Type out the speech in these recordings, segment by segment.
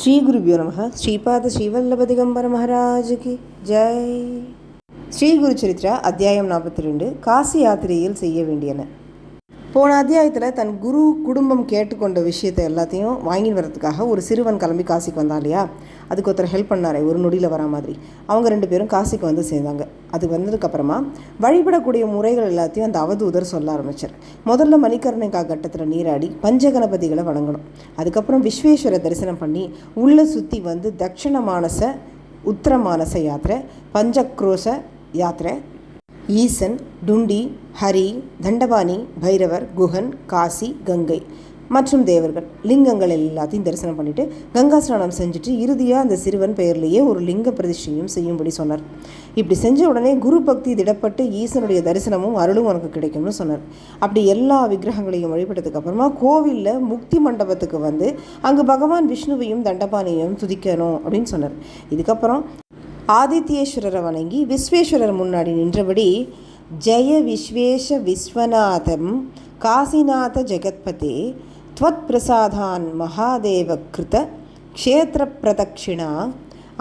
శ్రీ గురుభ్యో నమ శ్రీపాద శ్రీవల్లభదిగంబర மகாராஜுக்கு ஜெய் ஸ்ரீ குரு சரித்ரா அத்தியாயம் நாற்பத்தி ரெண்டு காசி யாத்திரையில் செய்ய வேண்டியன போன அத்தியாயத்தில் தன் குரு குடும்பம் கேட்டுக்கொண்ட விஷயத்தை எல்லாத்தையும் வாங்கின்னு வரதுக்காக ஒரு சிறுவன் கிளம்பி காசிக்கு வந்தான் இல்லையா? அதுக்கு ஒருத்தர் ஹெல்ப் பண்ணாரே. ஒரு நொடியில் வரா மாதிரி. அவங்க ரெண்டு பேரும் காசிக்கு வந்து சேர்ந்தாங்க. அது வந்ததுக்கப்புறமா வழிபடக்கூடிய முறைகள் எல்லாத்தையும் அந்த அவதூதர் சொல்ல ஆரம்பிச்சார். முதல்ல மணிக்கர்ணிகா கட்டத்தில் நீராடி பஞ்சகணபதிகளை வணங்கணும். அதுக்கப்புறம் விஸ்வேஸ்வர தரிசனம் பண்ணி உள்ளே சுற்றி வந்து தட்சிண மானச உத்தர மானச யாத்திரை பஞ்சக்ரோச யாத்திரை ஈசன் டுண்டி ஹரி தண்டபாணி பைரவர் குஹன் காசி கங்கை மற்றும் தேவர்கள். லிங்கங்கள் எல்லாத்தையும் தரிசனம் பண்ணிவிட்டு கங்கா ஸ்நானம் செஞ்சுட்டு இறுதியாக அந்த சிறுவன் பெயர்லேயே ஒரு லிங்க பிரதிஷ்டையும் செய்யும்படி சொன்னார். இப்படி செஞ்ச உடனே குரு பக்தி திடப்பட்டு ஈசனுடைய தரிசனமும் அருளும் உனக்கு கிடைக்கும்னு சொன்னார். அப்படி எல்லா விக்கிரகங்களையும் வழிபட்டதுக்கு அப்புறமா கோவிலில் முக்தி மண்டபத்துக்கு வந்து அங்கு பகவான் விஷ்ணுவையும் தண்டபாணியையும் துதிக்கணும் அப்படின்னு சொன்னார். இதுக்கப்புறம் ஆதித்யேஸ்வரரை வணங்கி விஸ்வேஸ்வரர் முன்னாடி நின்றபடி ஜெய விஸ்வேஷ விஸ்வநாதம் காசிநாத ஜெகத்பதே துவத் பிரசாதான் மகாதேவ கிருத க்ஷேத்திர பிரதக்ஷிணா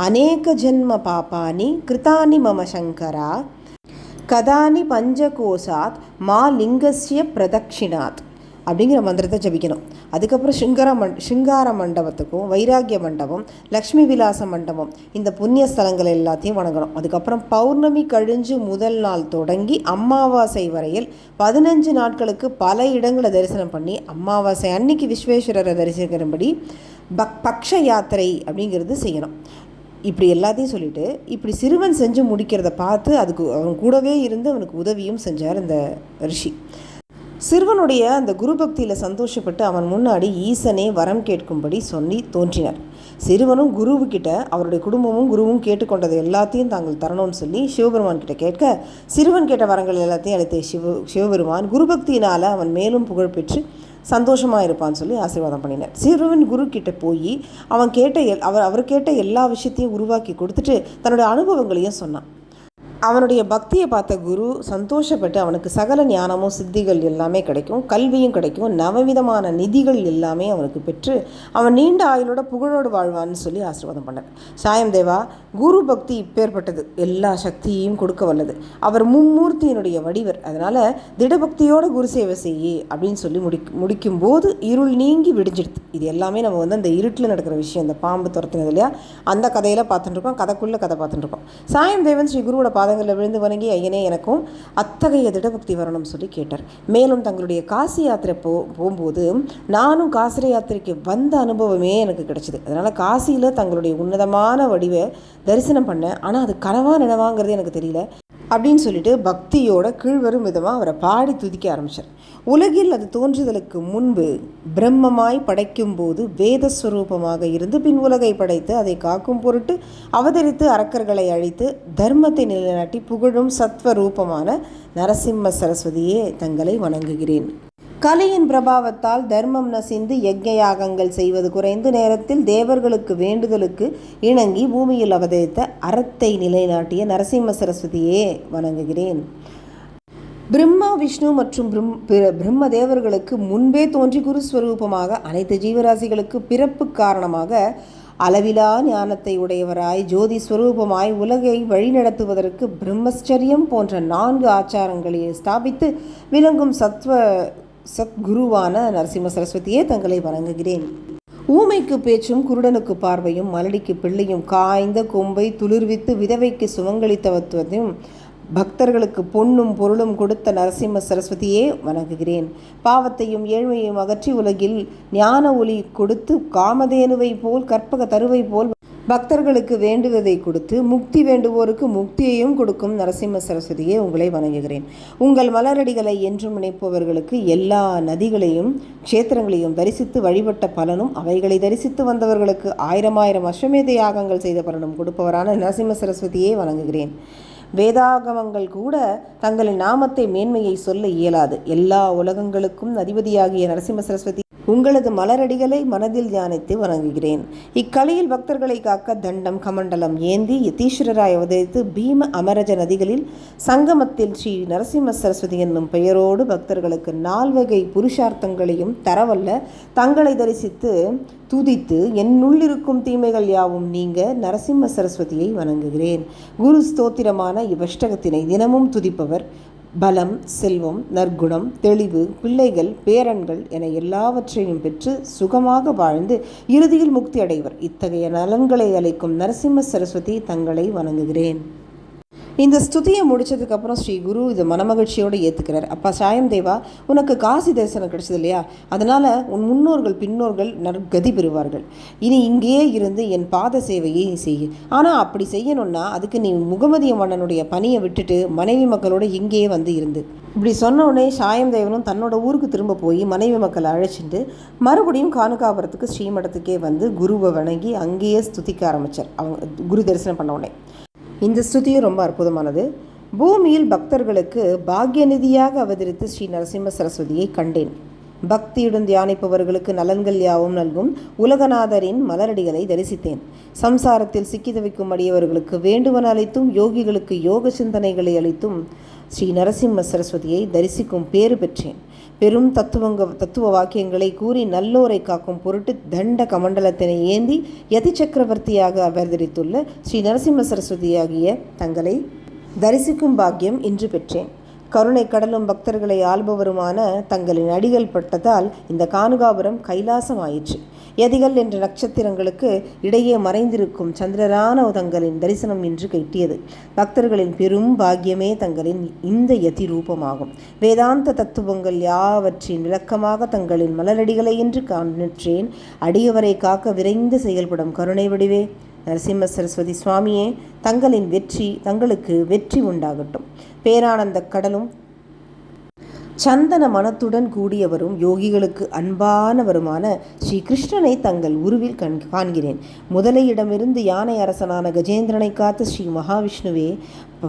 அநேக ஜென்ம பாபானி கிருதானி மம சங்கரா கதானி பஞ்சகோசாத் மா லிங்கஸ்ய பிரதக்ஷிணாத் அப்படிங்கிற மந்திரத்தை ஜபிக்கணும். அதுக்கப்புறம் சிங்கார மண் சிங்கார மண்டபத்துக்கும் வைராகிய மண்டபம் லக்ஷ்மி விலாச மண்டபம் இந்த புண்ணிய ஸ்தலங்கள் எல்லாத்தையும் வணங்கணும். அதுக்கப்புறம் பௌர்ணமி கழிஞ்சு முதல் நாள் தொடங்கி அமாவாசை வரையில் பதினஞ்சு நாட்களுக்கு பல இடங்களை தரிசனம் பண்ணி அமாவாசை அன்னைக்கு விஸ்வேஸ்வரரை தரிசிக்கிறபடி பக் பக்ஷ யாத்திரை அப்படிங்கிறது செய்யணும். இப்படி எல்லாத்தையும் சொல்லிட்டு இப்படி சிறுவன் செஞ்சு முடிக்கிறத பார்த்து அதுக்கு அவன் கூடவே இருந்து அவனுக்கு உதவியும் செஞ்சார் அந்த ரிஷி. சிறுவனுடைய அந்த குருபக்தியில் சந்தோஷப்பட்டு அவன் முன்னாடி ஈசனே வரம் கேட்கும்படி சொல்லி தோன்றினார். சிறுவனும் குருவுக்கிட்ட அவருடைய குடும்பமும் குருவும் கேட்டுக்கொண்டது எல்லாத்தையும் தாங்கள் தரணும்னு சொல்லி சிவபெருமான் கிட்ட கேட்க சிறுவன் கேட்ட வரங்கள் எல்லாத்தையும் அளித்த சிவ சிவபெருமான் குருபக்தியினால் அவன் மேலும் புகழ் பெற்று சந்தோஷமாக இருப்பான்னு சொல்லி ஆசீர்வாதம் பண்ணினார். சிறுவன் குரு கிட்ட போய் அவன் கேட்ட எல் அவர் அவர் கேட்ட எல்லா விஷயத்தையும் உருவாக்கி கொடுத்துட்டு தன்னுடைய அனுபவங்களையும் சொன்னான். அவனுடைய பக்தியை பார்த்த குரு சந்தோஷப்பட்டு அவனுக்கு சகல ஞானமும் சித்திகள் எல்லாமே கிடைக்கும் கல்வியும் கிடைக்கும் நவவிதமான நிதிகள் எல்லாமே அவனுக்கு பெற்று அவன் நீண்ட ஆயுளோட புகழோடு வாழ்வான்னு சொல்லி ஆசீர்வாதம் பண்ணார். சாயம் தேவா குரு பக்தி இப்பேற்பட்டது. எல்லா சக்தியையும் கொடுக்க வல்லது. அவர் மும்மூர்த்தியினுடைய வடிவர். அதனால் திடபக்தியோட குரு சேவை செய்யி அப்படின்னு சொல்லி முடி முடிக்கும் போது இருள் நீங்கி விடிஞ்சிடுது. இது எல்லாமே நம்ம வந்து அந்த இருட்டில் நடக்கிற விஷயம். இந்த பாம்பு துரத்துனது இல்லையா? அந்த கதையில் பார்த்துட்டு இருக்கோம். கதைக்குள்ளே கதை பார்த்துட்டு இருக்கோம். சாயம் தேவன் ஸ்ரீ குருவோட பாதங்களில் விழுந்து வணங்கி ஐயனே எனக்கும் அத்தகைய திடபக்தி வரணும்னு சொல்லி கேட்டார். மேலும் தங்களுடைய காசி யாத்திரை போ போகும்போது நானும் காசிர யாத்திரைக்கு வந்த அனுபவமே எனக்கு கிடைச்சிது. அதனால் காசியில் தங்களுடைய உன்னதமான வடிவை தரிசனம் பண்ணேன். ஆனால் அது கனவா நினவாங்கிறது எனக்கு தெரியல. அப்படின்னு சொல்லிட்டு பக்தியோட கீழ்வரும் விதமாக அவரை பாடி துதிக்க ஆரம்பித்தார் உலகில் அது தோன்றுதலுக்கு முன்பு பிரம்மமாய் படைக்கும் போது வேதஸ்வரூபமாக இருந்து பின் உலகை படைத்து அதை காக்கும் பொருட்டு அவதரித்து அரக்கர்களை அழித்து தர்மத்தை நிலைநாட்டி புகழும் சத்வ ரூபமான நரசிம்ம சரஸ்வதியே தங்களை வணங்குகிறேன். கலையின் பிரபாவத்தால் தர்மம் நசிந்து யஜ்ய யாகங்கள் செய்வது குறைந்து நேரத்தில் தேவர்களுக்கு வேண்டுதலுக்கு இணங்கி பூமியில் அவதரித்த அறத்தை நிலைநாட்டிய நரசிம்ம சரஸ்வதியே வணங்குகிறேன். பிரம்மா விஷ்ணு மற்றும் பிரம் பிரம்ம தேவர்களுக்கு முன்பே தோன்றி குருஸ்வரூபமாக அனைத்து ஜீவராசிகளுக்கு பிறப்பு காரணமாக அளவிலா ஞானத்தை உடையவராய் ஜோதி ஸ்வரூபமாய் உலகை வழிநடத்துவதற்கு பிரம்மச்சரியம் போன்ற நான்கு ஆச்சாரங்களை ஸ்தாபித்து விளங்கும் சத்வ சத்குருவான நரசிம்ம சரஸ்வதியே தங்களை வணங்குகிறேன். ஊமைக்கு பேச்சும் குருடனுக்கு பார்வையும் மலடிக்கு பிள்ளையும் காய்ந்த கொம்பை துளிர்வித்து விதவைக்கு சுமங்கலித்தவத்துவத்தையும் பக்தர்களுக்கு பொன்னும் பொருளும் கொடுத்த நரசிம்ம சரஸ்வதியே வணங்குகிறேன். பாவத்தையும் ஏழ்மையும் அகற்றி உலகில் ஞான ஒளி கொடுத்து காமதேனுவை போல் கற்பக தருவை போல் பக்தர்களுக்கு வேண்டுவதை கொடுத்து முக்தி வேண்டுவோருக்கு முக்தியையும் கொடுக்கும் நரசிம்ம சரஸ்வதியே உங்களை வணங்குகிறேன். உங்கள் மலரடிகளை என்றும் நினைப்பவர்களுக்கு எல்லா நதிகளையும் க்ஷேத்திரங்களையும் தரிசித்து வழிபட்ட பலனும் அவைகளை தரிசித்து வந்தவர்களுக்கு ஆயிரம் ஆயிரம் அஸ்வமேத யாகங்கள் செய்த பலனும் கொடுப்பவரான நரசிம்ம சரஸ்வதியை வணங்குகிறேன். வேதாகமங்கள் கூட தங்களின் நாமத்தை மேன்மையை சொல்ல இயலாது. எல்லா உலகங்களுக்கும் அதிபதியாகிய நரசிம்ம சரஸ்வதி உங்களது மலரடிகளை மனதில் தியானித்து வணங்குகிறேன். இக்கலையில் பக்தர்களை காக்க தண்டம் கமண்டலம் ஏந்தி யதீஸ்வரராய் அவதரித்து பீம அமரஜ நதிகளில் சங்கமத்தில் ஸ்ரீ நரசிம்ம சரஸ்வதி என்னும் பெயரோடு பக்தர்களுக்கு நால்வகை புருஷார்த்தங்களையும் தரவல்ல தங்களை தரிசித்து துதித்து என்னுள்ளிருக்கும் தீமைகள் யாவும் நீங்க நரசிம்ம சரஸ்வதியை வணங்குகிறேன். குரு ஸ்தோத்திரமான இவ்வஷ்டகத்தினை தினமும் துதிப்பவர் பலம் செல்வம் நற்குணம் தெளிவு பிள்ளைகள் பேரன்கள் என எல்லாவற்றையும் பெற்று சுகமாக வாழ்ந்து இறுதியில் முக்தி அடைவர். இத்தகைய நலன்களை அளிக்கும் நரசிம்ம சரஸ்வதி தங்களை வணங்குகிறேன். இந்த ஸ்துதியை முடிச்சதுக்கப்புறம் ஸ்ரீ குரு இதை மனமகிழ்ச்சியோடு ஏற்றுக்கிறார் அப்பா சாயம் தேவா உனக்கு காசி தரிசனம் கிடைச்சது இல்லையா? அதனால் உன் முன்னோர்கள் பின்னோர்கள் நற்கதி பெறுவார்கள். இனி இங்கேயே இருந்து என் பாத சேவையை செய்யு. ஆனால் அப்படி செய்யணும்னா அதுக்கு நீ முகமதிய மன்னனுடைய பணியை விட்டுட்டு மனைவி மக்களோட இங்கேயே வந்து இருந்து. இப்படி சொன்ன உடனே சாயம் தேவனும் தன்னோட ஊருக்கு திரும்ப போய் மனைவி மக்களை அழைச்சிட்டு மறுபடியும் காணுகாபுரத்துக்கு ஸ்ரீமடத்துக்கே வந்து குருவை வணங்கி அங்கேயே ஸ்துதிக்க ஆரம்பித்தார் அவங்க குரு தரிசனம் பண்ண உடனே. இந்த ஸ்துதியும் ரொம்ப அற்புதமானது. பூமியில் பக்தர்களுக்கு பாக்யநிதியாக அவதரித்து ஸ்ரீ நரசிம்ம சரஸ்வதியை கண்டேன். பக்தியுடன் தியானிப்பவர்களுக்கு நலன்கள் யாவும் நல்கும் உலகநாதரின் மலரடிகளை தரிசித்தேன். சம்சாரத்தில் சிக்கி தவிக்கும் அடியவர்களுக்கு வேண்டுவன அளித்தும் யோகிகளுக்கு யோக சிந்தனைகளை அளித்தும் ஸ்ரீ நரசிம்ம சரஸ்வதியை தரிசிக்கும் பேறு பெற்றேன். பெரும் தத்துவங்க தத்துவ வாக்கியங்களை கூறி நல்லோரை காக்கும் பொருட்டு தண்ட கமண்டலத்தினை ஏந்தி யதி சக்கரவர்த்தியாக அவதரித்துள்ள ஸ்ரீ நரசிம்ம சரஸ்வதியாகிய தங்களை தரிசிக்கும் பாக்கியம் இன்று பெற்றேன். கருணை கடலும் பக்தர்களை ஆள்பவருமான தங்களின் அடிகள் பட்டதால் இந்த கானுகாபுரம் கைலாசம் ஆயிற்று யதிகள் என்ற நட்சத்திரங்களுக்கு இடையே மறைந்திருக்கும் சந்திரரான தங்களின் தரிசனம் இன்று கிட்டியது. பக்தர்களின் பெரும் பாக்கியமே தங்களின் இந்த யதி ரூபமாகும் வேதாந்த தத்துவங்கள் யாவற்றின் விளக்கமாக தங்களின் மலரடிகளை என்று காண்ற்றேன் அடியவரை காக்க விரைந்து செயல்படும் கருணை வடிவே நரசிம்ம சரஸ்வதி சுவாமியே தங்களின் வெற்றி தங்களுக்கு வெற்றி உண்டாகட்டும். பேரானந்த கடலும் சந்தன மனத்துடன் கூடியவரும் யோகிகளுக்கு அன்பானவருமான ஸ்ரீ கிருஷ்ணனை தங்கள் உருவில் கண் காண்கிறேன். முதலையிடமிருந்து யானை அரசனான கஜேந்திரனை காத்த ஸ்ரீ மகாவிஷ்ணுவே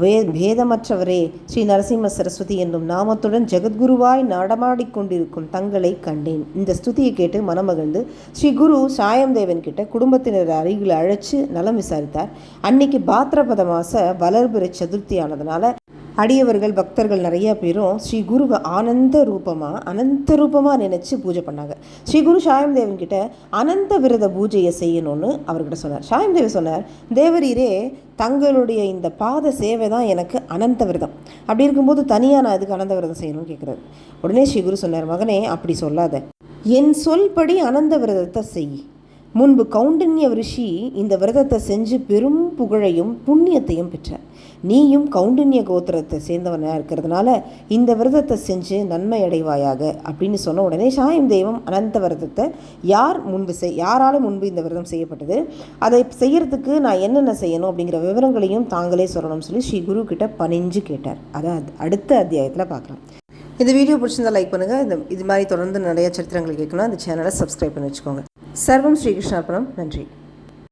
வே பேதமற்றவரே ஸ்ரீ நரசிம்ம சரஸ்வதி என்னும் நாமத்துடன் ஜெகத்குருவாய் நடமாடிக்கொண்டிருக்கும் தங்களை கண்டேன். இந்த ஸ்துதியை கேட்டு மனமகிழ்ந்து ஸ்ரீ குரு சாயந்தேவன் கிட்ட குடும்பத்தினர் அருகில் அழைச்சு நலம் விசாரித்தார். அன்னைக்கு பாத்திரபத மாச வளர்பிற சதுர்த்தியானதுனால அடியவர்கள் பக்தர்கள் நிறைய பேரும் ஸ்ரீ குருவை ஆனந்த ரூபமாக அனந்த ரூபமாக நினச்சி பூஜை பண்ணாங்க. ஸ்ரீ குரு சாயம் தேவன் அனந்த விரத பூஜையை செய்யணும்னு அவர்கிட்ட சொன்னார். சாயம் சொன்னார் தேவரீரே தங்களுடைய இந்த பாத சேவை தான் எனக்கு அனந்த விரதம். அப்படி இருக்கும்போது தனியாக நான் இதுக்கு அனந்த விரதம் செய்யணும்னு கேட்குறாரு. உடனே ஸ்ரீ குரு சொன்னார் மகனே அப்படி சொல்லாத. என் சொல்படி அனந்த விரதத்தை செய். முன்பு கவுண்டின்ய ரிஷி இந்த விரதத்தை செஞ்சு பெரும் புகழையும் புண்ணியத்தையும் பெற்றார். நீயும் கௌண்டன்ய கோத்திரத்தை சேர்ந்தவனாக இருக்கிறதுனால இந்த விரதத்தை செஞ்சு நன்மை அடைவாயாக அப்படின்னு சொன்ன உடனே சாயம் தெய்வம் அனந்த விரதத்தை யார் முன்பு செய் யாரால முன்பு இந்த விரதம் செய்யப்பட்டது? அதை செய்யறதுக்கு நான் என்னென்ன செய்யணும் அப்படிங்கிற விவரங்களையும் தாங்களே சொல்லணும்னு சொல்லி ஸ்ரீ குரு கிட்ட பணிஞ்சு கேட்டார். அதை அடுத்த அத்தியாயத்தில் பார்க்கலாம். இந்த வீடியோ பிடிச்சிருந்தா லைக் பண்ணுங்கள் இந்த இது மாதிரி தொடர்ந்து நிறைய சரித்திரங்கள் கேட்கணும். அந்த சேனலை சப்ஸ்கிரைப் பண்ணி வச்சுக்கோங்க. சர்வம் ஸ்ரீகிருஷ்ணார்ப்பணம் நன்றி.